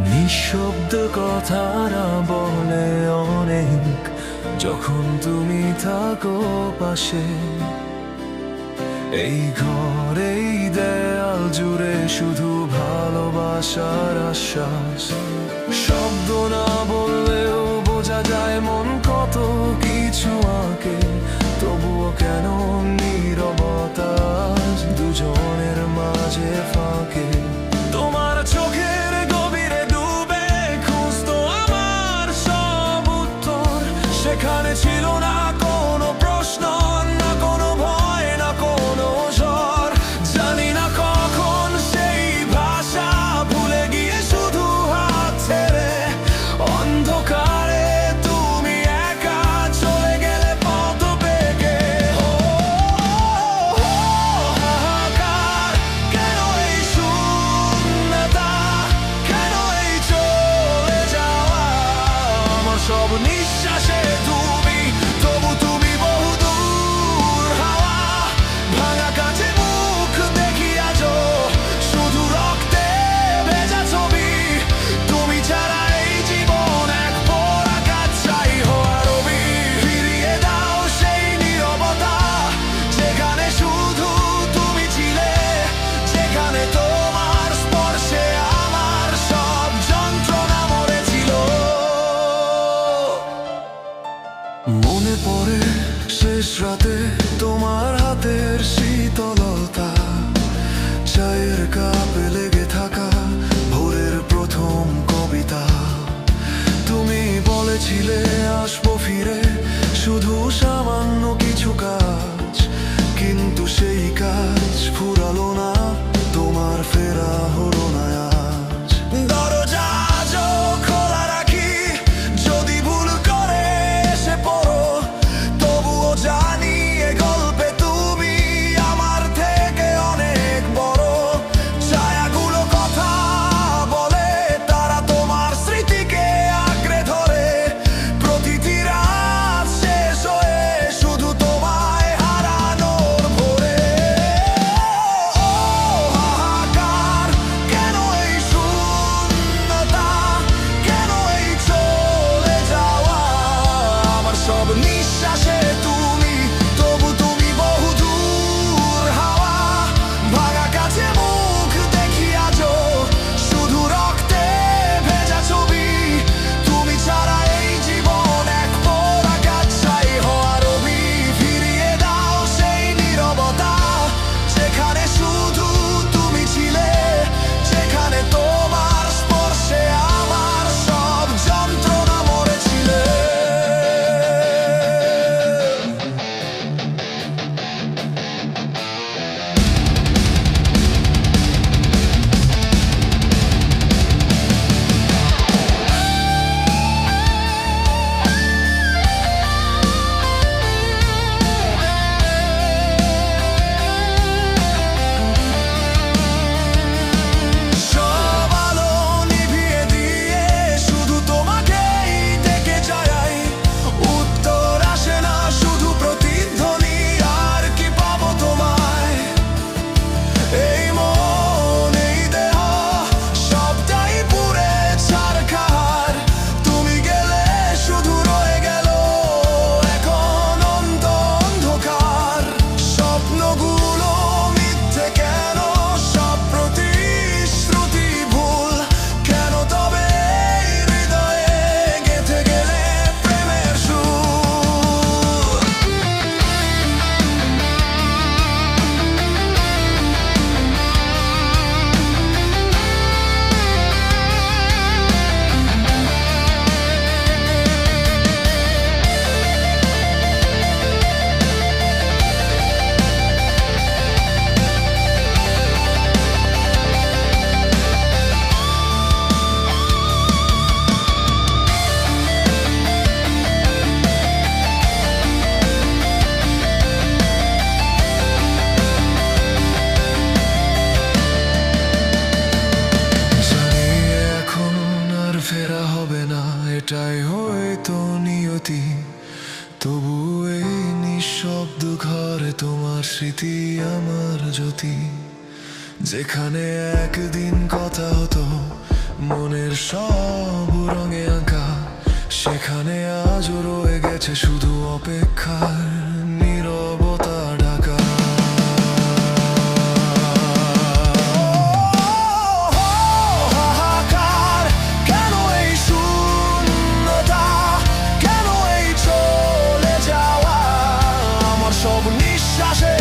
নিঃশব্দ কথারা বলে অনেক, যখন তুমি থাকো পাশে। এই ঘরেই দেয়াল জুড়ে শুধু ভালোবাসার আশ্বাস। শব্দ না বললেও বোঝা যায় মন সেখানে ছিল না মনে পড়ে শেষ রাতে তোমার হাতের শীতলতা। চায়ের কাপে লেগে থাকা ভোরের প্রথম কবিতা। তুমি বলেছিলে, আসব ফিরে, শুধু সামান্য ফেরা হবে না, এটাই হয়তো নিয়তি। তবু এই নিঃশব্দ ঘরে তোমার স্মৃতি আমার জ্যোতি। যেখানে একদিন কথা হতো, মনের সব রঙে আঁকা। সেখানে আজও রয়ে গেছে শুধু অপেক্ষা। 守护你，杀谁？